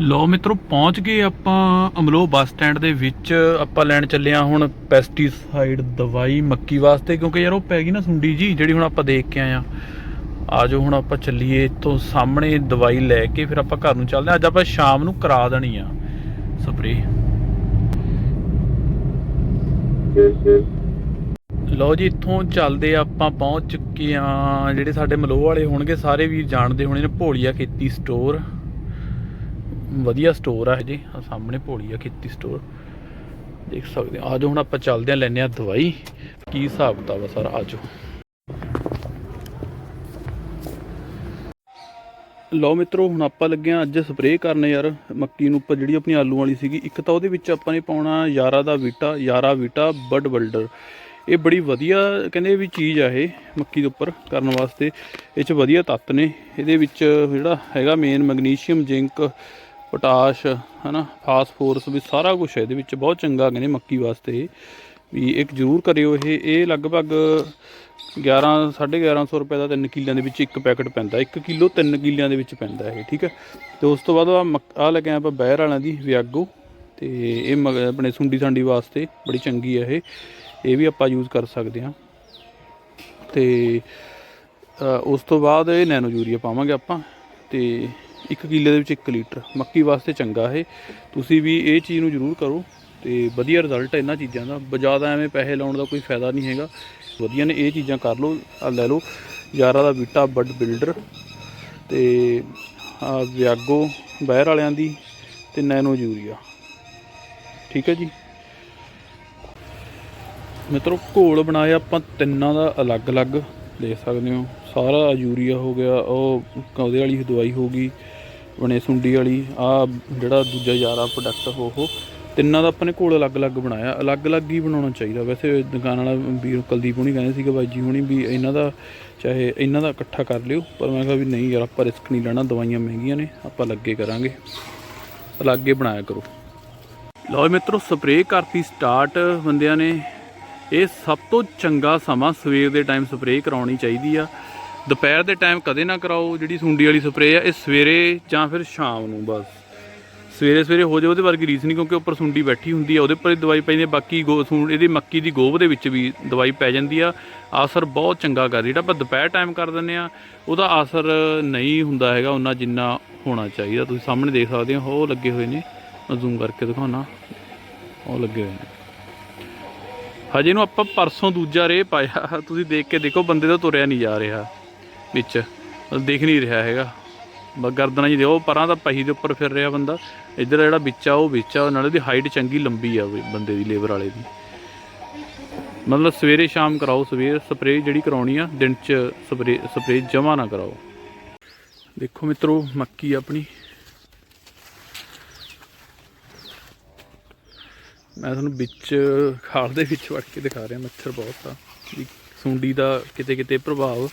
ਲੋ ਮਿੱਤਰੋ, ਪਹੁੰਚ ਗਏ ਆਪਾਂ ਅਮਲੋ ਬੱਸ ਸਟੈਂਡ ਦੇ ਵਿੱਚ। ਆਪਾਂ ਲੈਣ ਚੱਲੇ ਆ ਹੁਣ ਪੈਸਟੀਸਾਈਡ ਦਵਾਈ ਮੱਕੀ ਵਾਸਤੇ, ਕਿਉਂਕਿ ਯਾਰ ਉਹ ਪੈ ਗਈ ਨਾ ਸੁੰਡੀ ਜੀ, ਜਿਹੜੀ ਹੁਣ ਆਪਾਂ ਦੇਖ ਕੇ ਆਏ ਆਜੋ ਹੁਣ ਆਪਾਂ ਚੱਲੀਏ ਇੱਥੋਂ ਸਾਹਮਣੇ ਦਵਾਈ ਲੈ ਕੇ, ਫਿਰ ਆਪਾਂ ਘਰ ਨੂੰ ਚੱਲਦੇ ਆ ਅੱਜ ਆਪਾਂ ਸ਼ਾਮ ਨੂੰ ਕਰਾ ਦੇਣੀ ਆ ਸਪਰੇ ਲਓ ਜੀ, ਇੱਥੋਂ ਚੱਲਦੇ ਆਪਾਂ ਪਹੁੰਚ ਚੁੱਕੇ ਆ ਜਿਹੜੇ ਸਾਡੇ ਮਲੋਹ ਵਾਲੇ ਹੋਣਗੇ, ਸਾਰੇ ਵੀਰ ਜਾਣਦੇ ਹੋਣੇ ਨੇ, ਭੋਲੀਆ ਖੇਤੀ ਸਟੋਰ ਵਧੀਆ ਸਟੋਰ ਆ ਜੀ। ਆ ਸਾਹਮਣੇ ਆ ਖੇਤੀ ਸਟੋਰ ਦੇਖ ਸਕਦੇ ਆ। ਆਜੋ ਹੁਣ ਆਪਾਂ ਚੱਲਦੇ ਆ ਲੈਨੇ ਆ ਦਵਾਈ। ਕੀ ਹਿਸਾਬ ਕਿਤਾਬ ਆ ਸਾਰਾ? ਆਜੋ। ਲਓ ਮਿੱਤਰੋ, ਹੁਣ ਆਪਾਂ ਲੱਗੇ ਆ ਅੱਜ ਸਪਰੇਅ ਕਰਨ ਯਾਰ। ਮੱਕੀ ਨੂੰ ਉੱਪਰ ਜਿਹੜੀ ਆਪਣੀ ਆਲੂ ਵਾਲੀ ਸੀਗੀ, ਇੱਕ ਤਾਂ ਉਹਦੇ ਵਿੱਚ ਆਪਾਂ ਨੇ ਪਾਉਣਾ ਯਾਰਾ ਦਾ Vita, Yara Vita, bud builder. ਇਹ ਬੜੀ ਵਧੀਆ ਕਹਿੰਦੇ ਵੀ ਚੀਜ਼ ਆ ਇਹ, ਮੱਕੀ ਦੇ ਉੱਪਰ ਕਰਨ ਵਾਸਤੇ। ਇਹ ਚ ਵਧੀਆ ਤੱਤ ਨੇ। ਇਹਦੇ ਵਿੱਚ ਜਿਹੜਾ ਹੈਗਾ ਮੇਨ ਮੈਗਨੀਸ਼ੀਅਮ ਜ਼ਿੰਕ ਪੋਟਾਸ਼, ਹਨਾ ਫਾਸਫੋਰਸ ਵੀ ਸਾਰਾ ਕੁਝ ਹੈ ਇਹਦੇ ਵਿੱਚ, ਬਹੁਤ ਚੰਗਾ ਕਹਿੰਦੇ ਮੱਕੀ ਵਾਸਤੇ ਇਹ। ਵੀ ਇੱਕ ਜ਼ਰੂਰ ਕਰਿਓ ਇਹ ਇਹ ਲਗਭਗ 11 1150 ਰੁਪਏ ਦਾ 3 ਕਿੱਲਿਆਂ ਦੇ ਵਿੱਚ ਇੱਕ ਪੈਕਟ ਪੈਂਦਾ 1 ਕਿਲੋ 3 ਕਿੱਲਿਆਂ ਦੇ ਵਿੱਚ ਪੈਂਦਾ ਇਹ, ਠੀਕ ਹੈ? ਤੇ ਉਸ ਤੋਂ ਬਾਅਦ ਆ ਲੈ ਕੇ ਆਪਾਂ ਬਹਿਰ ਵਾਲਿਆਂ ਦੀ, ਵਿਆਗੋ। ਤੇ ਇਹ ਮਗ- ਆਪਣੇ ਸੁੰਡੀ ਸਾਂਡੀ ਵਾਸਤੇ ਬੜੀ ਚੰਗੀ ਹੈ ਇਹ ਇਹ ਵੀ ਆਪਾਂ ਯੂਜ਼ ਕਰ ਸਕਦੇ ਹਾਂ। ਤੇ ਉਸ ਤੋਂ ਬਾਅਦ ਇਹ ਨੈਨੋ ਯੂਰੀਆ ਪਾਵਾਂਗੇ ਆਪਾਂ, ਤੇ 1 ਕਿੱਲੇ ਦੇ ਵਿੱਚ 1 ਲੀਟਰ। ਮੱਕੀ ਵਾਸਤੇ ਚੰਗਾ ਇਹ। ਤੁਸੀਂ ਵੀ ਇਹ ਚੀਜ਼ ਨੂੰ ਜ਼ਰੂਰ ਕਰੋ ਤੇ ਵਧੀਆ ਰਿਜ਼ਲਟ ਹੈ ਇਹਨਾਂ ਚੀਜ਼ਾਂ ਦਾ। ਜ਼ਿਆਦਾ ਐਵੇਂ ਪੈਸੇ ਲਾਉਣ ਦਾ ਕੋਈ ਫਾਇਦਾ ਨਹੀਂ ਹੈਗਾ। ਵਧੀਆ ਨੇ ਇਹ ਚੀਜ਼ਾਂ ਕਰ ਲਓ ਆ ਲੈ ਲਓ। ਯਾਰਾ ਦਾ ਬੀਟਾ, ਬੱਡ ਬਿਲਡਰ ਤੇ ਆ ਵਿਆਗੋ ਬਹਿਰ ਵਾਲਿਆਂ ਦੀ ਤੇ ਨੈਨੋ ਯੂਰੀਆ। ਠੀਕ ਹੈ ਜੀ? ਮਿੱਤਰੋ, ਘੋਲ ਬਣਾਇਆ ਆਪਾਂ ਤਿੰਨਾਂ ਦਾ ਅਲੱਗ-ਅਲੱਗ। ਦੇਖ ਸਕਦੇ ਹੋ, ਸਾਰਾ ਯੂਰੀਆ ਹੋ ਗਿਆ, ਉਹ ਉਹਦੇ ਵਾਲੀ ਦਵਾਈ ਹੋ ਗਈ। ਬਣੇ ਸੁੰਡੀ ਵਾਲੀ, ਆ ਜਿਹੜਾ ਦੂਜਾ ਯਾਰਾ ਪ੍ਰੋਡਕਟ ਉਹ, ਤਿੰਨਾਂ ਦਾ ਆਪਣੇ ਕੋਲ ਅਲੱਗ-ਅਲੱਗ ਬਣਾਇਆ। ਅਲੱਗ-ਅਲੱਗ ਹੀ ਬਣਾਉਣਾ ਚਾਹੀਦਾ। ਵੈਸੇ ਦੁਕਾਨ ਵਾਲਾ ਵੀਰ ਕੁਲਦੀਪ ਹੁਣੀ ਕਹਿੰਦੇ ਸੀਗੇ, ਬਾਈ ਜੀ ਹੁਣੀ, ਵੀ ਇਹਨਾਂ ਦਾ ਚਾਹੇ ਇਹਨਾਂ ਦਾ ਇਕੱਠਾ ਕਰ ਲਿਓ, ਪਰ ਮੈਂ ਕਿਹਾ ਵੀ ਨਹੀਂ ਯਾਰ, ਆਪਾਂ ਰਿਸਕ ਨਹੀਂ ਲੈਣਾ, ਦਵਾਈਆਂ ਮਹਿੰਗੀਆਂ ਨੇ, ਆਪਾਂ ਲੱਗੇ ਕਰਾਂਗੇ। ਅਲੱਗੇ ਬਣਾਇਆ ਕਰੋ। ਲਓ ਮਿੱਤਰੋ ਸਪਰੇਅ ਕਰਤੀ ਸਟਾਰਟ ਬੰਦਿਆਂ ਨੇ। ਇਹ ਸਭ ਤੋਂ ਚੰਗਾ ਸਮਾਂ ਸਵੇਰ ਦੇ ਟਾਈਮ ਸਪਰੇਅ ਕਰਾਉਣੀ ਚਾਹੀਦੀ ਆ। ਦੁਪਹਿਰ ਦੇ ਟਾਈਮ ਕਦੇ ਨਾ ਕਰਾਓ ਜਿਹੜੀ ਸੁੰਡੀ ਵਾਲੀ ਸਪਰੇਅ ਆ, ਇਹ ਸਵੇਰੇ ਜਾਂ ਫਿਰ ਸ਼ਾਮ ਨੂੰ ਬਸ। ਸਵੇਰੇ ਸਵੇਰੇ ਹੋ ਜਾਵੇ ਉਹਦੇ ਵਰਗੀ ਰੀਸ ਨਹੀਂ, ਕਿਉਂਕਿ ਉੱਪਰ ਸੁੰਡੀ ਬੈਠੀ ਹੁੰਦੀ ਆ, ਉਹਦੇ ਉੱਪਰ ਦਵਾਈ ਪੈਂਦੀ ਆ, ਬਾਕੀ ਗੋ ਸੁੰ- ਇਹਦੀ ਮੱਕੀ ਦੀ ਗੋਭ ਦੇ ਵਿੱਚ ਵੀ ਦਵਾਈ ਪੈ ਜਾਂਦੀ ਆ। ਅਸਰ ਬਹੁਤ ਚੰਗਾ ਕਰਦੀ, ਜਿਹੜਾ ਆਪਾਂ ਦੁਪਹਿਰ ਟਾਈਮ ਕਰ ਦਿੰਦੇ ਆ, ਉਹਦਾ ਅਸਰ ਨਹੀਂ ਹੁੰਦਾ ਹੈਗਾ ਉਹਨਾਂ ਜਿੰਨਾ ਹੋਣਾ ਚਾਹੀਦਾ। ਤੁਸੀਂ ਸਾਹਮਣੇ ਦੇਖ ਸਕਦੇ ਹੋ, ਉਹ ਲੱਗੇ ਹੋਏ ਨੇ। ਮੈਂ ਜ਼ੂਮ ਕਰਕੇ ਦਿਖਾਉਣਾ ਉਹ ਲੱਗੇ ਹੋਏ ਨੇ। ਹਜੇ ਨੂੰ ਆਪਾਂ ਪਰਸੋਂ ਦੂਜਾ ਰੇ ਪਾਇਆ। ਤੁਸੀਂ ਦੇਖ ਕੇ ਦੇਖੋ, ਬੰਦੇ ਦਾ ਤੁਰਿਆ ਨਹੀਂ ਜਾ ਰਿਹਾ। ਵਿੱਚ। ਉਹ ਦਿਖ ਨਹੀਂ ਰਿਹਾ ਹੈਗਾ। ਬ ਗਰਦਨਾਂ ਜੀ ਦੇ ਉਹ ਪਰਾਂ ਦਾ ਪਹੀ ਦੇ ਉੱਪਰ ਫਿਰ ਰਿਹਾ ਬੰਦਾ। ਇੱਧਰ ਜਿਹੜਾ ਵਿੱਚ ਆ, ਉਹ ਵਿੱਚ ਆ। ਨਾਲੇ ਦੀ ਹਾਈਟ ਚੰਗੀ ਲੰਬੀ ਆ ਬੰਦੇ ਦੀ ਲੇਬਰ ਵਾਲੇ ਦੀ। ਮਤਲਬ ਸਵੇਰੇ ਸ਼ਾਮ ਕਰਾਓ, ਸਵੇਰ ਸਪਰੇਅ ਜਿਹੜੀ ਕਰਾਉਣੀ ਆ, ਦਿਨ ਚ ਸਪਰੇਅ ਸਪਰੇਅ ਜਮਾ ਨਾ ਕਰਾਓ। ਦੇਖੋ ਮਿੱਤਰੋ, ਮੱਕੀ ਆਪਣੀ। ਮੈਂ ਤੁਹਾਨੂੰ ਵਿੱਚ, ਖਾਲ ਦੇ ਵਿੱਚ ਵੜ ਕੇ ਦਿਖਾ ਰਿਹਾ, ਮੱਛਰ ਬਹੁਤ ਆ। ਸੁੰਡੀ ਦਾ ਕਿਤੇ ਕਿਤੇ ਪ੍ਰਭਾਵ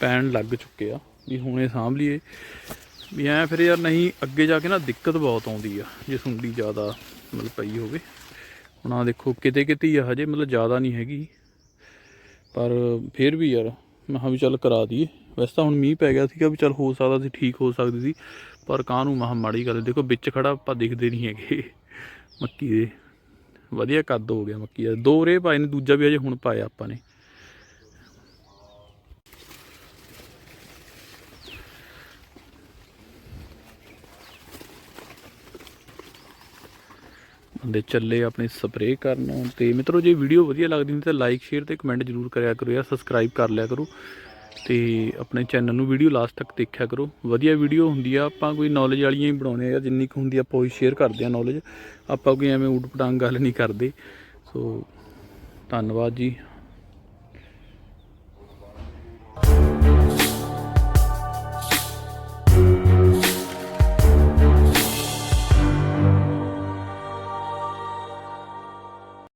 ਪੈਣ ਲੱਗ ਚੁੱਕੇ ਆ ਵੀ ਹੁਣੇ ਸਾਂਭ ਲਈਏ। ਵੀ ਐ ਫਿਰ ਯਾਰ ਨਹੀਂ, ਅੱਗੇ ਜਾ ਕੇ ਨਾ ਦਿੱਕਤ ਬਹੁਤ ਆਉਂਦੀ ਆ, ਜੇ ਸੁੰਡੀ ਜ਼ਿਆਦਾ ਮਤਲਬ ਪਈ ਹੋਵੇ। ਹੁਣ ਆ ਦੇਖੋ ਕਿਤੇ ਕਿਤੇ ਆ, ਹਜੇ ਮਤਲਬ ਜ਼ਿਆਦਾ ਨਹੀਂ ਹੈਗੀ। ਪਰ ਫਿਰ ਵੀ ਯਾਰ ਮੈਂ ਕਿਹਾ ਵੀ ਚੱਲ ਕਰਾ ਦਈਏ। ਵੈਸੇ ਤਾਂ ਹੁਣ ਮੀਂਹ ਪੈ ਗਿਆ ਸੀਗਾ ਵੀ ਚੱਲ ਹੋ ਸਕਦਾ ਸੀ, ਠੀਕ ਹੋ ਸਕਦੀ ਸੀ। ਪਰ ਕਾਹਨੂੰ ਮਹਾ ਮਾੜੀ ਗੱਲ, ਦੇਖੋ ਵਿੱਚ ਖੜਾ ਆਪਾਂ ਦਿਖਦੇ ਨਹੀਂ ਹੈਗੇ। ਮੱਕੀ ਦੇ ਵਧੀਆ ਕੱਦ ਹੋ ਗਿਆ ਮੱਕੀ ਦਾ। ਦੋ ਰੇ ਪਾਏ ਨੇ, ਦੂਜਾ ਵੀ ਅਜੇ ਹੁਣ ਪਾਇਆ ਆਪਾਂ ਨੇ। ਦੇ ਚੱਲੇ ਆਪਣੇ ਸਪਰੇਅ ਕਰਨ ਤੇ ਮਿੱਤਰੋ ਜੇ ਵੀਡੀਓ ਵਧੀਆ ਲੱਗਦੀ ਹੁੰਦੀ ਤਾਂ ਲਾਈਕ ਸ਼ੇਅਰ ਤੇ ਕਮੈਂਟ ਜ਼ਰੂਰ ਕਰਿਆ ਕਰੋ ਯਾਰ ਸਬਸਕ੍ਰਾਈਬ ਕਰ ਲਿਆ ਕਰੋ ਤੇ ਆਪਣੇ ਚੈਨਲ ਨੂੰ ਵੀਡੀਓ ਲਾਸਟ ਤੱਕ ਦੇਖਿਆ ਕਰੋ। ਵਧੀਆ ਵੀਡੀਓ ਹੁੰਦੀ ਆ, ਆਪਾਂ ਕੋਈ ਨੌਲੇਜ ਵਾਲੀਆਂ ਹੀ ਬਣਾਉਂਦੇ ਆ ਜਿੰਨੀ ਕੁ ਹੁੰਦੀ ਆ ਆਪਾਂ ਉਹ ਸ਼ੇਅਰ ਕਰਦੇ ਆ ਨੌਲੇਜ ਆਪਾਂ ਕੋਈ ਐਵੇਂ ਊਟ ਪਟਾਂਗ ਗੱਲ ਨਹੀਂ ਕਰਦੇ। ਸੋ ਧੰਨਵਾਦ ਜੀ।